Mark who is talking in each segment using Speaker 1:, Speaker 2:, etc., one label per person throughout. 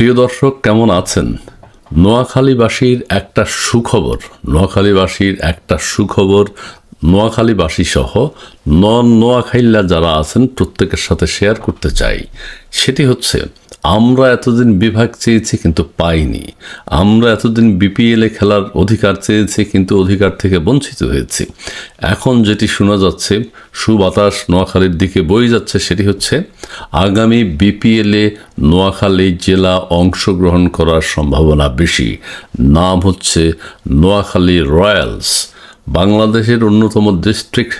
Speaker 1: প্রিয় দর্শক, কেমন আছেন? নোয়াখালীবাসীর একটা সুখবর, নোয়াখালীবাসীর একটা সুখবর নোয়াখালীবাসী সহ নন নোয়াখাইল্লা যারা আছেন, প্রত্যেকের সাথে শেয়ার করতে চাই। সেটি হচ্ছে আমরা এতদিন বিভাগ চেয়েছি কিন্তু পাইনি। আমরা এতদিন বিপিএলে খেলার অধিকার চেয়েছি কিন্তু অধিকার থেকে বঞ্চিত হয়েছি। এখন যেটি শোনা যাচ্ছে, সুবাতাস নোয়াখালীর দিকে বয়ে যাচ্ছে সেটি হচ্ছে, আগামী বিপিএলে নোয়াখালী জেলা অংশগ্রহণ করার সম্ভাবনা বেশি। নাম হচ্ছে নোয়াখালী রয়্যালস। বাংলাদেশের অন্যতম ডিস্ট্রিক্ট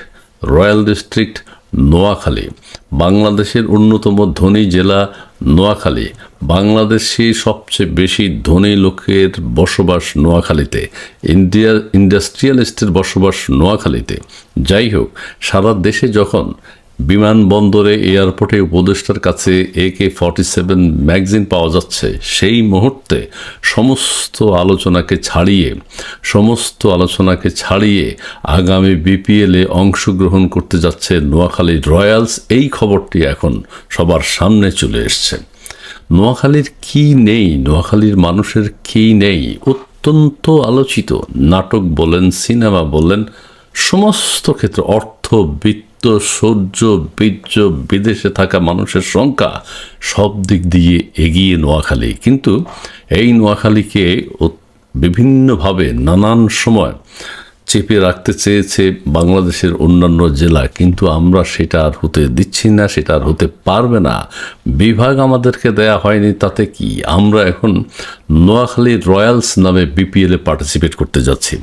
Speaker 1: রয়্যাল ডিস্ট্রিক্ট নোয়াখালী, বাংলাদেশের অন্যতম ধনী জেলা নোয়াখালী। বাংলাদেশে সবচেয়ে বেশি ধনী লোকের বসবাস নোয়াখালীতে, ইন্ডিয়া ইন্ডাস্ট্রিয়ালিস্টের বসবাস নোয়াখালীতে। যাই হোক, সারা দেশে যখন বিমানবন্দরে এয়ারপোর্টে উপদেষ্টার কাছে A K forty seven magazine পাওয়া যাচ্ছে। সেই মুহূর্তে সমস্ত আলোচনাকে ছাড়িয়ে, সমস্ত আলোচনাকে ছাড়িয়ে আগামী বিপিএলে অংশগ্রহণ করতে যাচ্ছে নোয়াখালী রয়্যালস। এই খবরটি এখন সবার সামনে চলে এসছে। নোয়াখালীর কি নেই? নোয়াখালীর মানুষের কি নেই? অত্যন্ত আলোচিত নাটক বলেন, সিনেমা বলেন, সমস্ত ক্ষেত্রে অর্থ, বিত্ত সৌর্য, বীর্য, বিদেশে থাকা মানুষের সংখ্যা সব দিক দিয়ে এগিয়ে নোয়াখালী। কিন্তু এই নোয়াখালীকে বিভিন্নভাবে নানান সময় চেপে রাখতে চেয়েছে বাংলাদেশের অন্যান্য জেলা। কিন্তু আমরা সেটা আর হতে দিচ্ছি না, সেটা আর হতে পারবে না। বিভাগ আমাদেরকে দেয়া হয়নি, তাতে কি? আমরা এখন নোয়াখালী রয়্যালস নামে বিপিএলে পার্টিসিপেট করতে যাচ্ছি।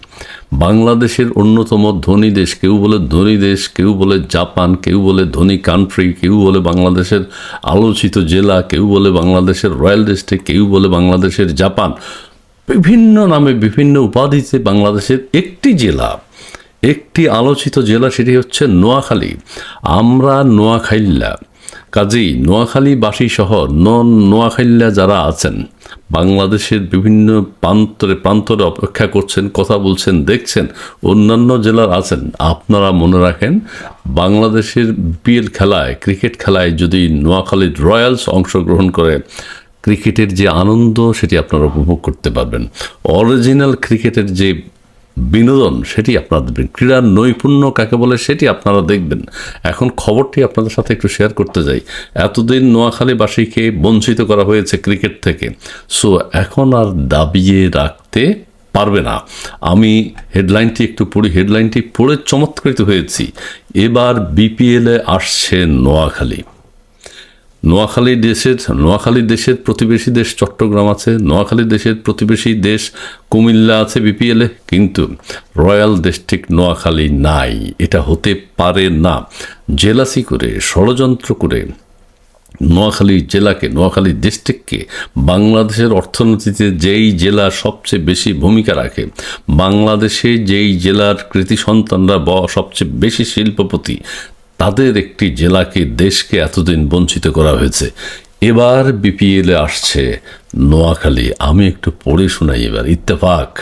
Speaker 1: বাংলাদেশের অন্যতম ধনী দেশ, কেউ বলে ধনী দেশ, কেউ বলে জাপান, কেউ বলে ধনী কান্ট্রি কেউ বলে বাংলাদেশের আলোচিত জেলা, কেউ বলে বাংলাদেশের রয়্যাল ডিস্ট্রিক্ট, কেউ বলে বাংলাদেশের জাপান। বিভিন্ন নামে বিভিন্ন উপাধিতে বাংলাদেশের একটি জেলা, একটি আলোচিত জেলা সেটি হচ্ছে নোয়াখালী। আমরা নোয়াখাইল্লা। কাজেই নোয়াখালীবাসী সহ নন নোয়াখাইল্লা যারা আছেন বাংলাদেশের বিভিন্ন প্রান্তরে প্রান্তরে অপেক্ষা করছেন, কথা বলছেন, দেখছেন, অন্যান্য জেলার আছেন। আপনারা মনে রাখেন, বাংলাদেশের বিএল খেলায়, ক্রিকেট খেলায় যদি নোয়াখালীর রয়্যালস অংশগ্রহণ করে, ক্রিকেটের যে আনন্দ, সেটি আপনারা উপভোগ করতে পারবেন। অরিজিনাল ক্রিকেটের যে বিনোদন, সেটি আপনারা দেখবেন। ক্রীড়ার নৈপুণ্য কাকে বলে, সেটি আপনারা দেখবেন। এখন খবরটি আপনাদের সাথে একটু শেয়ার করতে যাই। এতদিন নোয়াখালীবাসীকে বঞ্চিত করা হয়েছে ক্রিকেট থেকে। সো এখন আর দাবিয়ে রাখতে পারবে না। আমি হেডলাইনটি একটু পড়ি। হেডলাইনটি পড়ে চমৎকৃত হয়েছি। এবার বিপিএলে আসছে নোয়াখালী। নোয়াখালী দেশের নোয়াখালী দেশের প্রতিবেশী দেশ চট্টগ্রাম আছে, নোয়াখালী দেশের প্রতিবেশী দেশ কুমিল্লা আছে বিপিএলে কিন্তু রয়্যাল ডিস্ট্রিক্ট নোয়াখালী নাই। এটা হতে পারে না। জেলাসি করে, ষড়যন্ত্র করে নোয়াখালী জেলাকে, নোয়াখালী ডিস্ট্রিক্টকে বাংলাদেশের অর্থনীতিতে যেই জেলা সবচেয়ে বেশি ভূমিকা রাখে, বাংলাদেশে যেই জেলার কৃতি সন্তানরা সবচেয়ে বেশি শিল্পপতি তাদের একটি জেলাকে দেশকে এতদিন বঞ্চিত করা হয়েছে। এবার বিপিএলে আসছে নোয়াখালী। আমি একটু পড়ে শোনাই এবার। ইত্তেফাক।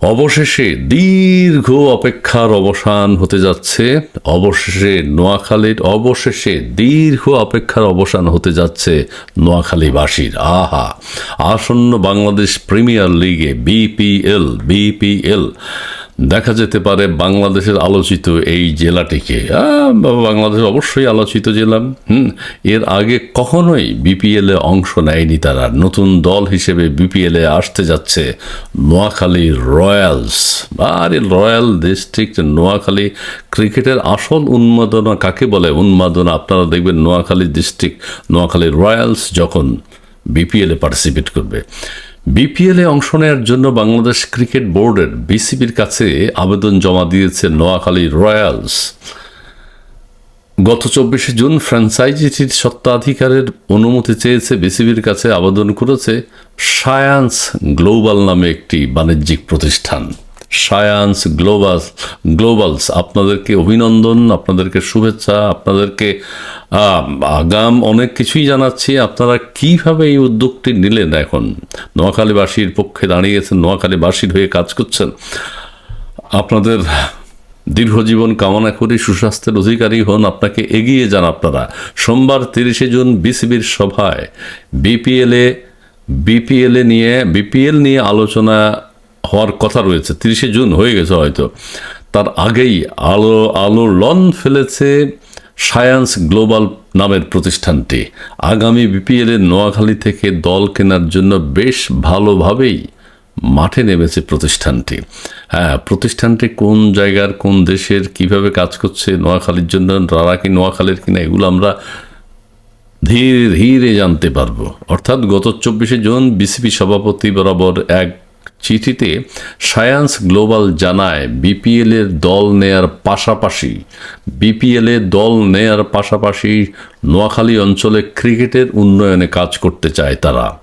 Speaker 1: অবশেষে দীর্ঘ অপেক্ষার অবসান হতে যাচ্ছে। অবশেষে নোয়াখালীর অবশেষে দীর্ঘ অপেক্ষার অবসান হতে যাচ্ছে নোয়াখালীবাসীর। আহা! আসন্ন বাংলাদেশ প্রিমিয়ার লিগে বিপিএল বিপিএল দেখা যেতে পারে বাংলাদেশের আলোচিত এই জেলাটিকে। বাংলাদেশ অবশ্যই আলোচিত জেলা। হুম, এর আগে কখনোই বিপিএলে অংশ নেয়নি তারা। নতুন দল হিসেবে বিপিএলে আসতে যাচ্ছে নোয়াখালী রয়্যালস। আরে, রয়্যাল ডিস্ট্রিক্ট নোয়াখালী ক্রিকেটের আসল উন্মাদনা কাকে বলে? উন্মাদনা আপনারা দেখবেন নোয়াখালী ডিস্ট্রিক্ট, নোয়াখালী রয়্যালস যখন বিপিএলে পার্টিসিপেট করবে। বিপিএলে অংশ নেওয়ার জন্য বাংলাদেশ ক্রিকেট বোর্ডের বিসিবির কাছে আবেদন জমা দিয়েছে নোয়াখালী রয়্যালস। গত চব্বিশে জুন ফ্র্যাঞ্চাইজিটির সত্ত্বাধিকারের অনুমতি চেয়েছে বিসিবির কাছে আবেদন করেছে সায়ান্স গ্লোবাল নামে একটি বাণিজ্যিক প্রতিষ্ঠান। সায়ান্স গ্লোবাল গ্লোবালস আপনাদেরকে অভিনন্দন, আপনাদেরকে শুভেচ্ছা, আপনাদেরকে আগাম অনেক কিছুই জানাচ্ছি। আপনারা কীভাবে এই উদ্যোগটি নিলেন এখন? নোয়াখালীবাসীর পক্ষে দাঁড়িয়েছেন, নোয়াখালীবাসীর হয়ে কাজ করছেন। আপনাদের দীর্ঘজীবন কামনা করি, সুস্বাস্থ্যের অধিকারী হন, আপনাকে এগিয়ে যান আপনারা। সোমবার তিরিশে জুন বিসিবির সভায় বিপিএলে বিপিএলে নিয়ে, বিপিএল নিয়ে আলোচনা হওয়ার কথা রয়েছে, তিরিশে জুন হয়ে গেছে হয়তো। তার আগেই আলো আলো লন ফেলেছে সায়ান্স গ্লোবাল নামের প্রতিষ্ঠানটি। আগামী বিপিএলের নোয়াখালী থেকে দল কেনার জন্য বেশ ভালোভাবেই মাঠে নেমেছে প্রতিষ্ঠানটি। হ্যাঁ প্রতিষ্ঠানটি কোন জায়গার, কোন দেশের, কীভাবে কাজ করছে, নোয়াখালীর জন্য তারা কি নোয়াখালীর কিনা, এগুলো আমরা ধীরে ধীরে জানতে পারব। অর্থাৎ গত চব্বিশে জুন বিসিপি সভাপতি বরাবর এক চিঠিতে সায়ান্স গ্লোবাল জানায় বিপিএল এর দল নেয়ার পাশাপাশি, বিপিএল দল নেয়ার পাশাপাশি নোয়াখালী অঞ্চলে ক্রিকেটের উন্নয়নে কাজ করতে চায় তারা।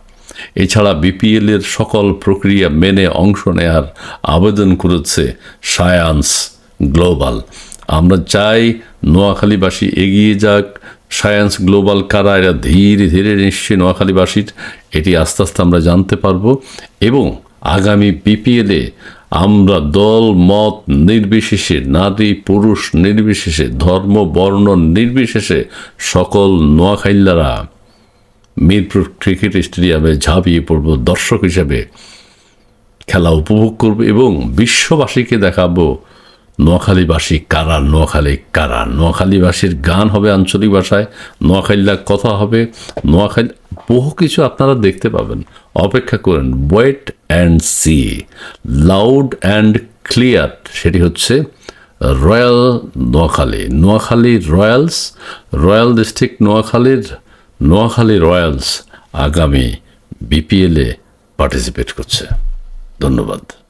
Speaker 1: এছাড়া বিপিএল এর সকল প্রক্রিয়া মেনে অংশ নেয়ার আবেদন করেছে সায়ান্স গ্লোবাল। আমরা চাই নোয়াখালীবাসী এগিয়ে যাক। সায়েন্স গ্লোবাল কারা, এরা ধীরে ধীরে নিশ্চয়ই নোয়াখালীবাসীর, এটি আস্তে আস্তে আমরা জানতে পারব। এবং আগামী বিপিএলে আমরা দল, মত নির্বিশেষে, নারী, পুরুষ নির্বিশেষে, ধর্ম, বর্ণ নির্বিশেষে সকল নোয়াখাইল্লারা মিরপুর ক্রিকেট স্টেডিয়ামে ঝাঁপিয়ে পড়ব দর্শক হিসেবে। খেলা উপভোগ করব এবং বিশ্ববাসীকে দেখাবো নোয়াখালীবাসী কারা, নোয়াখালী কারা। নোয়াখালীবাসীর গান হবে আঞ্চলিক ভাষায় নোয়াখালীর কথা হবে। নোয়াখালী বহু কিছু আপনারা দেখতে পাবেন। অপেক্ষা করেন wait and see loud and clear সেটি হচ্ছে Royal Noakhali Noakhali Royals, Royal District নোয়াখালীর, নোয়াখালী রয়্যালস আগামী বিপিএলে পার্টিসিপেট করছে। ধন্যবাদ।